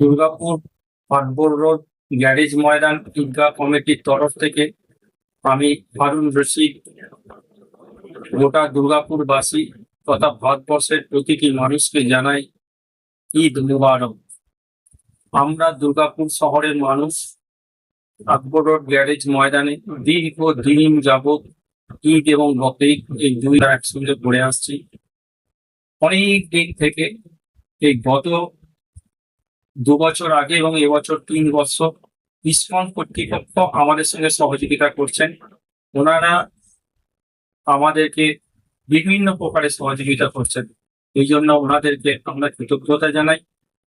Durgapur Patbor road garage ময়দান ঈদগাহ কমিটির তরফ থেকে আমি হারুন রশিদ, গোটা দুর্গাপুরবাসী তথা ভারতবর্ষের প্রতিটি মানুষকে জানাই ঈদ মুবারক। আমরা দুর্গাপুর শহরের মানুষ, আকবর রোড গ্যারেজ ময়দানে দীর্ঘ দিন যাবৎ ঈদ এবং বকরিদ এই দুই একসঙ্গে পড়ে আসছি। অনেক দিন থেকে এই গত দু বছর আগে এবং এবছর তিন বছর ইসকন কর্তৃপক্ষ আমাদের সঙ্গে সহযোগিতা করছেন। ওনারা আমাদেরকে বিভিন্ন প্রকারে সহযোগিতা করছেন। এই জন্য ওনাদেরকে আমরা কৃতজ্ঞতা জানাই,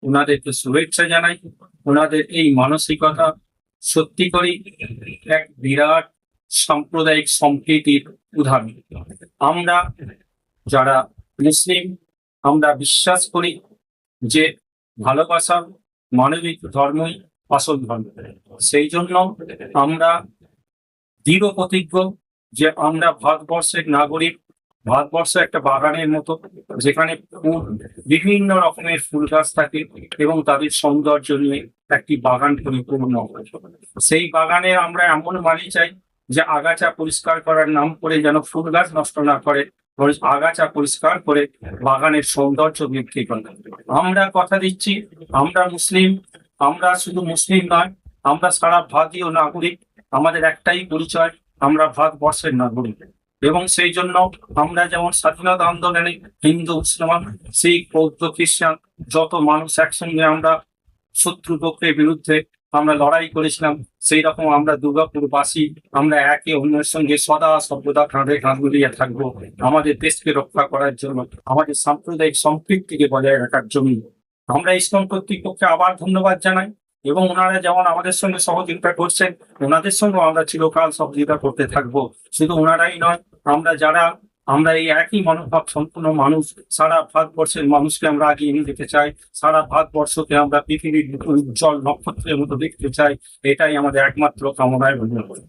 ওনাদেরকে শুভেচ্ছা জানাই। ওনাদের এই মানসিকতা সত্যি করেই এক বিরাট সাম্প্রদায়িক সম্প্রীতির উদাহরণ। আমরা যারা মুসলিম, আমরা বিশ্বাস করি যে ভালোবাসা মানবিক ধর্মই আসল ধর্ম। সেই জন্য আমরা দৃঢ় প্রতিজ্ঞ যে আমরা ভারতবর্ষের নাগরিক, ভারতবর্ষ একটা বাগানের মতো, যেখানে ফুল, বিভিন্ন রকমের ফুল গাছ থাকে এবং তাদের সৌন্দর্য নিয়ে একটি বাগান পরিপূর্ণ সেই বাগানে আমরা এমন মানি চাই যে আগাছা পরিষ্কার করার নাম করে যেন ফুল গাছ নষ্ট না করে আগাছা পরিষ্কার করে বাগানের সৌন্দর্য বৃদ্ধি করে। আমরা কথা দিচ্ছি, আমরা মুসলিম, আমরা শুধু মুসলিম নয়, আমরা সারা ভারতীয় নাগরিক, আমাদের একটাই পরিচয়, আমরা ভারতবর্ষের নাগরিক। এবং সেই জন্য আমরা যেমন স্বাধীনতা আন্দোলনে হিন্দু, মুসলমান, শিখ, বৌদ্ধ, খ্রিস্টান, যত মানুষ একসঙ্গে আমরা শত্রু পক্ষের বিরুদ্ধে আমরা লড়াই করেছিলাম, সেই রকম আমরা দুর্গাপুরবাসী আমরা একে অন্যের সঙ্গে সদা সর্বদা কাঁধে কাঁধ মিলিয়ে থাকব, আমাদের দেশকে রক্ষা করার জন্য, আমাদের সাম্প্রদায়িক সম্পৃক্তিকে বজায় রাখার জন্য। আমরা ইসলাম কর্তৃপক্ষকে আবার ধন্যবাদ জানাই, এবং ওনারা যেমন আমাদের সঙ্গে সহযোগিতা করছেন, ওনাদের সঙ্গে আমরা চিরকাল সহযোগিতা করতে থাকব। শুধু ওনারাই নয়, আমরা যারা আমরা এই একই মনোভাব সম্পূর্ণ মানুষ, সারা ভারতবর্ষের মানুষকে আমরা আগিয়ে নিয়ে যেতে চাই, সারা ভারতবর্ষকে আমরা পৃথিবীর উজ্জ্বল নক্ষত্রের মতো দেখতে চাই, এটাই আমাদের একমাত্র কামনায় ধন্যবাদ।